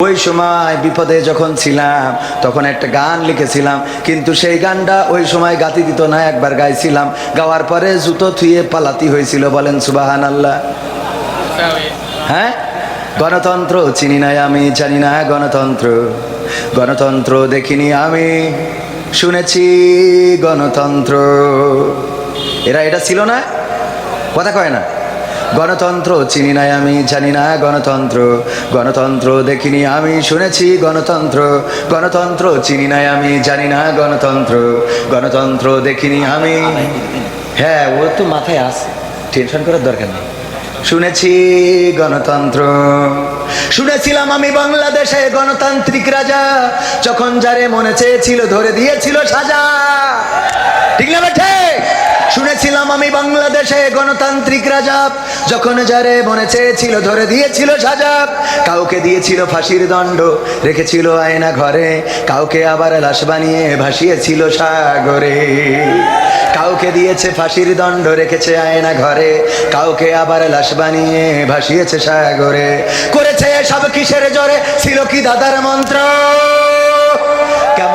ওই সময় বিপদে যখন ছিলাম, তখন একটা গান লিখেছিলাম, কিন্তু সেই গানটা ওই সময় গাতি দিত না, একবার গাইছিলাম। গাওয়ার পরে জুতো থুয়ে পালাতি হয়েছিল, বলেন সুবাহান আল্লাহ হ্যাঁ? গণতন্ত্র চিনি না আমি, জানি না গণতন্ত্র। গণতন্ত্র দেখিনি আমি, শুনেছি গণতন্ত্র। এরা, এটা ছিল না? কথা কয় না? গণতন্ত্র চিনি নাই আমি, জানি না গণতন্ত্র। গণতন্ত্র দেখিনি আমি, শুনেছি গণতন্ত্র। গণতন্ত্র চিনি নাই আমি, জানি না গণতন্ত্র। গণতন্ত্র দেখিনি আমি। হ্যাঁ ও তো মাথায় আছে। টেনশন করার দরকার নেই। শুনেছি গণতন্ত্র। শুনেছিলাম আমি বাংলাদেশে গণতান্ত্রিক রাজা। যখন যারে মনে চেয়েছিল ধরে দিয়েছিল সাজা। ঠিক না বেঠে? শুনেছিলাম আমি বাংলাদেশে গণতান্ত্রিক রাজা। যখন যারে মনে চেয়েছিল ধরে দিয়েছিল সাজা কাউকে দিয়েছিল ফাঁসির দণ্ড, রেখেছিল আয়না ঘরে। কাউকে আবার লাশ বানিয়ে ভাসিয়েছিল সাগরে। কাউকে দিয়েছে ফাঁসির দণ্ড, রেখেছে আয়না ঘরে। কাউকে আবার লাশ বানিয়ে ভাসিয়েছে সাগরে। করেছে সব কিসের জোরে ছিল কি দাদার মন্ত্র?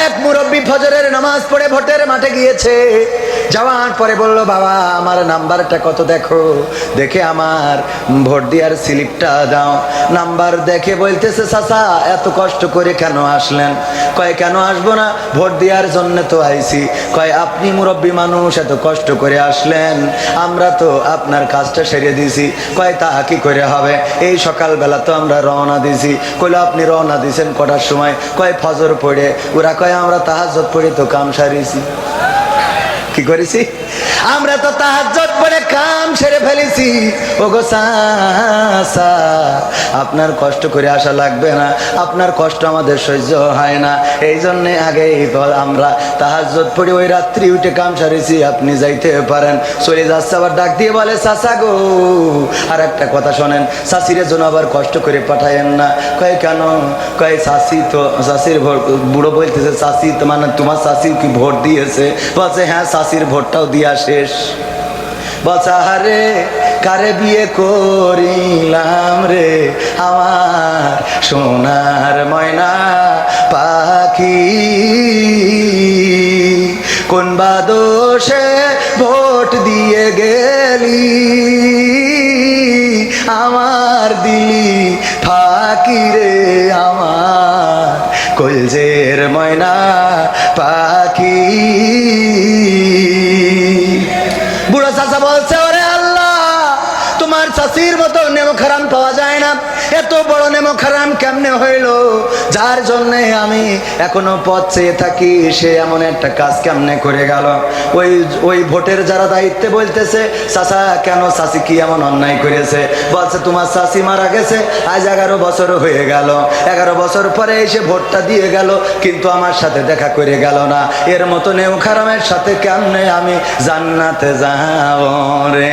এক মুরব্বী ফজরের নামাজ পড়ে ভোটের মাঠে গিয়েছে। যাওয়ার পরে বলল, বাবা, আমার নাম্বারটা কত দেখো? দেখে আমার ভোট দেওয়ার স্লিপটা দাও। নাম্বার দেখে বলতেছে, চাচা, এত কষ্ট করে কেন আসলেন? কয়, কেন আসব না? ভোট দেওয়ার জন্য তো আইছি। কয়, আপনি মুরব্বী মানুষ, এত কষ্ট করে আসলেন। আমরা তো আপনার কাজটা সেরে দিয়েছি। কয়, তা কি করে হবে? এই সকালবেলা তো আমরা রওনা দিছি কইলো, আপনি রওনা দিয়েছেন কটার সময়? কয়, ফজর পড়ে। ওরা কয়, আমরা তাহাজত পড়ে তো কাম সারিছি কি করেছি? আমরা তো তাহাজ পড়ে কাম সেরে ফেলেছি। ও গো আপনার কষ্ট করে আসা লাগবে না। আপনার কষ্ট আমাদের সহ্য হয় না। এই জন্য আগে আমরা তাহাজ্জত পড়ে ওই রাত্রি উঠে কাম সারেছি, আপনি যাইতে পারেন। চলে যাচ্ছে আবার ডাক দিয়ে বলে, চাচা গো আর একটা কথা শোনেন। শাশিরের জন্য আবার কষ্ট করে পাঠায়েন না। কয়, কেন? কয় শাশি তো শাশির ভোট বুড়ো বলতেছে তো মানে তোমার শাশি কি ভোট দিয়েছে? বলছে হ্যাঁ শাশির ভোটটাও দিয়া শেষ। বচারে কারে বিয়ে করিলাম রে? আমার সোনার ময়না পাখি। কোন বা দোষে ভোট দিয়ে গেলি? আমার দিলি ফাঁকি রে, আমার কলজের ময়না পাখি। এত বড় নেমো খারাম কেমনে হইল? যার জন্যে আমি এখনও পথ চেয়ে থাকি, সে এমন একটা কাজ কেমনে করে গেল? ওই ওই ভোটের যারা দায়িত্বে বলতেছে, চাচা, কেন চাষি কি এমন অন্যায় করেছে? বলছে, তোমার চাষি মারা গেছে, আজ এগারো বছর হয়ে গেল। এগারো বছর পরে এসে ভোটটা দিয়ে গেল, কিন্তু আমার সাথে দেখা করে গেল না। এর মতো নেউ খারামের সাথে কেমনে আমি জান্নাতে যাব রে?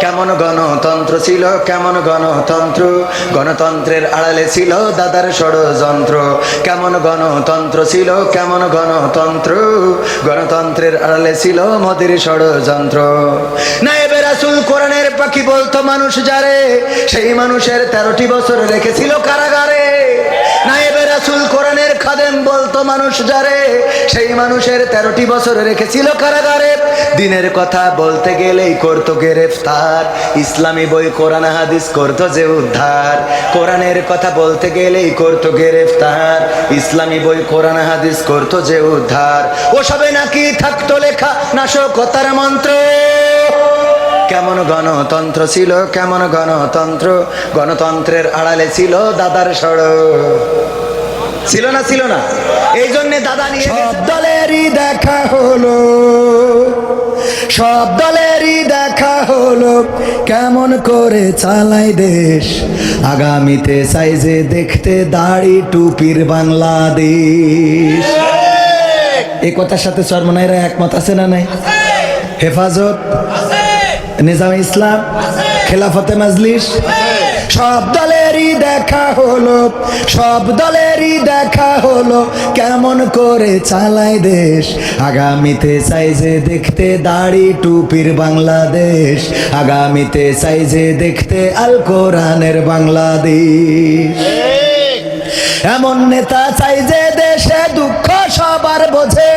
কেমন গণতন্ত্র ছিল? কেমন গণতন্ত্র? গণতন্ত্রের আড়ালে ছিল দাদার ষড়যন্ত্র। কেমন গণতন্ত্র ছিল? কেমন গণতন্ত্র? গণতন্ত্রের আড়ালে ছিল মদের ষড়যন্ত্র। নায়েবে রাসুল কোরআনের পাখি বলতো, মানুষ যারে, সেই মানুষের তেরোটি বছর রেখেছিল কারাগারে। রাসুল কোরআনের খাদেম বলতো মানুষ যারে, সেই মানুষের তেরোটি বছর রেখেছিল কারাগারে। দিনের কথা বলতে গেলেই করতো গ্রেফতার। ইসলামী বই কোরআন হাদিস করতো যে উদ্ধার। কোরআনের কথা বলতে গেলেই করতো গ্রেফতার। ইসলামী বই কোরআন হাদিস করতো যে উদ্ধার। ওসবে নাকি থাকতো লেখা নাশকতার মন্ত্র। কেমন গণতন্ত্র ছিল, কেমন গণতন্ত্র। গণতন্ত্রের আড়ালে ছিল দাদার সড়ক। ছিল না ছিল না। এই জন্য দাদা নিয়ে সব দলেরই দেখা হলো। সব দলেরই দেখা হলো। কেমন করে চালাই দেশ। আগামীতে সাইজে দেখতে দাড়ি টুপির বাংলাদেশ। এই কথার সাথে চরমনাইরা একমত আছে না নাই? হেফাজত নিজাম ইসলাম খেলাফতে মাজলিস। সব দলেরই দেখা হলো সব দলেরই দেখা হলো কেমন করে চালায় দেশ। আগামীতে সাইজে দেখতে দাড়ি টুপির বাংলাদেশ আগামীতে সাইজে দেখতে আল কোরআনের বাংলাদেশ। এমন নেতা চাই যে দেশে দুঃখ সবার বোঝে।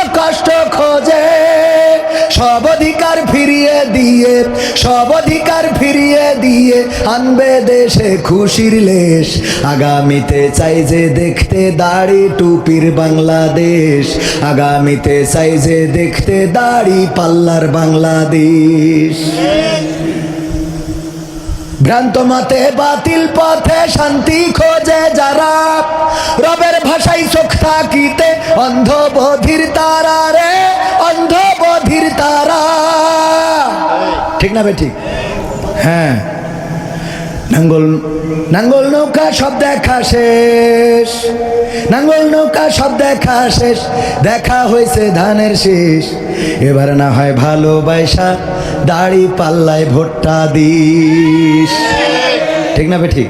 কষ্ট খোঁজে, সব অধিকার ফিরিয়ে দিয়ে, সব অধিকার ফিরিয়ে দিয়ে আনবে দেশে খুশির লেশ। আগামীতে চাই যে দেখতে দাড়ি টুপির বাংলাদেশ। আগামীতে চাই যে দেখতে দাড়ি পাল্লার বাংলাদেশ। ভ্রান্ত মতে বাতিল পথে শান্তি খোঁজে যারা। রবের ভাষায় চোখ থাকিতে অন্ধ বধির তারা রে অন্ধ বধির তারা। ঠিক না বে ঠিক? হ্যাঁ। নাঙ্গল নাঙ্গল নৌকা সব দেখা শেষ। নাঙ্গল নৌকা সব দেখা শেষ। দেখা হয়েছে ধানের শেষ। এবার না হয় ভালোবাসা দাড়ি পাল্লায় ভোটটা দিস। ঠিক না বে ঠিক?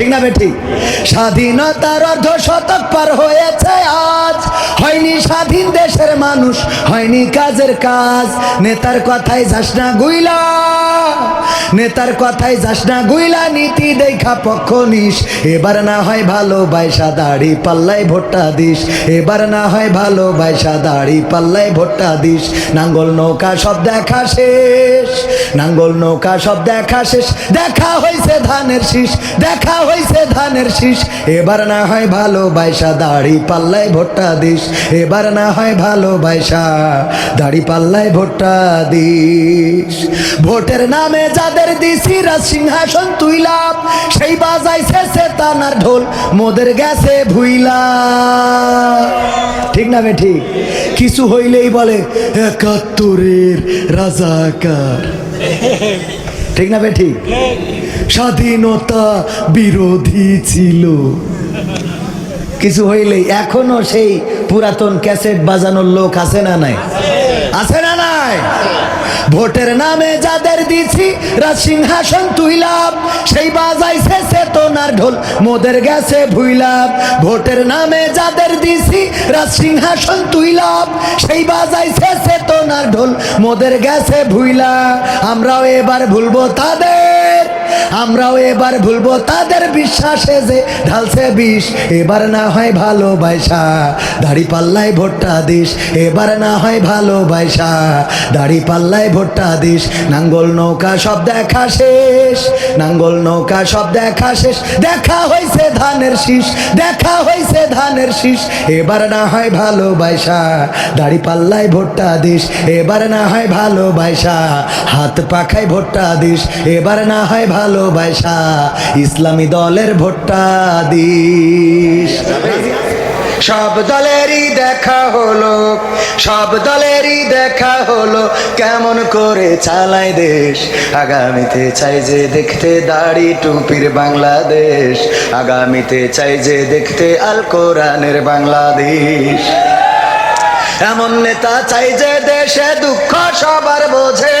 ঠিক না বেঠি? স্বাধীনতার অর্ধ শতক পার হয়েছে আজ। হয়নি স্বাধীন দেশের মানুষ, হয়নি কাজের কাজ। নেতার কথাই যাস না গুইলা। নেতার কথাই যাস না গুইলা, নীতি দেখা পক্ষ নিস। এবার না হয় ভালো বাইসা দাড়ি পাল্লাই ভোট্টা দিস। এবার না হয় ভালো বাইসা দাড়ি পাল্লাই ভোট্টা দিস। নাঙ্গল নৌকা সব দেখা শেষ। নাঙ্গল নৌকা সব দেখা শেষ। দেখা হয়েছে ধানের শীষ, দেখা হয়েছে ধানের শীষ। এবার না হয় ভালো বাইসা দাড়ি পাল্লাই ভোট্টা দিস। এবার না হয় ভালো বাইসা দাড়ি পাল্লাই ভোট্টা দিস। ভোটের নামে যাদের দিছি রাজ সিংহাসন তুইলাম সেই বাজাইছে সে তানার ঢোল, মোদের গেছে ভুইলা ঠিক না বে ঠিক? কিছু হইলেই বলে, একাত্তরের রাজাকার। ঠিক না বে ঠিক? স্বাধীনতা বিরোধী ছিল। কিছু হইলেই এখনও সেই পুরাতন ক্যাসেট বাজানোর লোক আছে না নাই? আছে না নাই? ভোটের নামে যাদের দিছি, রাজ সিংহাসন তুইলাম, সেই বাজাইছে চেতনার ঢোল, মোদের গেছে ভুইলাম। ভোটের নামে যাদের দিছি, রাজ সিংহাসন তুইলাম, সেই বাজাইছে চেতনার ঢোল, মোদের গেছে ভুইলা আমরাও এবার ভুলবো তাদের। আমরাও এবার ভুলবো তাদের বিশ্বাসে যে ঢালছে বিষ। এবার না হয় ভালোবাসা দাড়ি পাল্লায় ভোটটা দিস। এবার না হয় ভালোবাসা দাড়ি পাল্লায় ভোটটা দিস। নাঙ্গল নৌকা সব দেখা শেষ, নাঙ্গল নৌকা সব দেখা শেষ। দেখা হয়েছে ধানের শীষ, দেখা হয়েছে ধানের শীষ। এবার না হয় ভালোবাসা দাড়ি পাল্লায় ভোটটা দিস। এবার না হয় ভালোবাসা হাত পাখায় ভোটটা দিস। এবার না হয় ভালোবাসা ইসলামী দলের ভোটটা দিস সব দলেরই দেখা হলো, সব দলেরই দেখা হলো, কেমন করে চালায় দেশ। আগামীতে চাই যে দেখতে দাড়ি টুপির বাংলাদেশ। আগামীতে চাই যে দেখতে আল কোরআনের বাংলাদেশ। এমন নেতা চাই যে দেশে দুঃখ সবার বোঝে।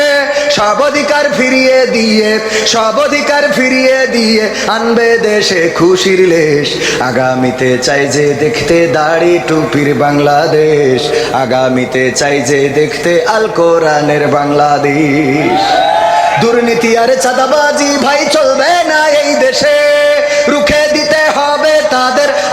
সব অধিকার ফিরিয়ে দিয়ে, সব অধিকার ফিরিয়ে দিয়ে আনবে দেশে খুশির লেশ। আগামীতে চাই যে দেখতে দাড়ি টুপির বাংলাদেশ। আগামীতে চাই যে দেখতে আল কোরআনের বাংলাদেশ। দুর্নীতি আর চাঁদাবাজি ভাই, চলবে না এই দেশে। রুখে তাদের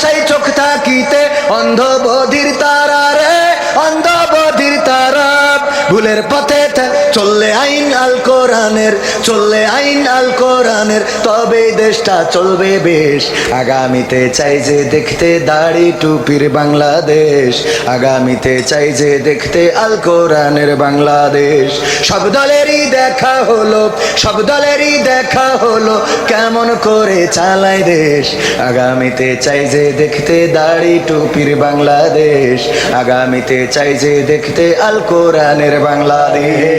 ভাষায় চোখ থাকিতে অন্ধ বধির তারা ভুলের পথে চললে আইন আল কোরআনের, চললে আইন আল কোরআনের, তবে দেশটা চলবে বেশ। আগামীতে চাই যে দেখতে দাড়ি টুপির বাংলাদেশ। আগামীতে চাই যে দেখতে আল কোরআনের বাংলাদেশ। সব দলেরই দেখা হলো, সব দলেরই দেখা হলো, কেমন করে চালায় দেশ। আগামীতে চাই যে দেখতে দাড়ি টুপির বাংলাদেশ। আগামীতে চাই যে দেখতে আল কোরআনের বাংলাদেশ।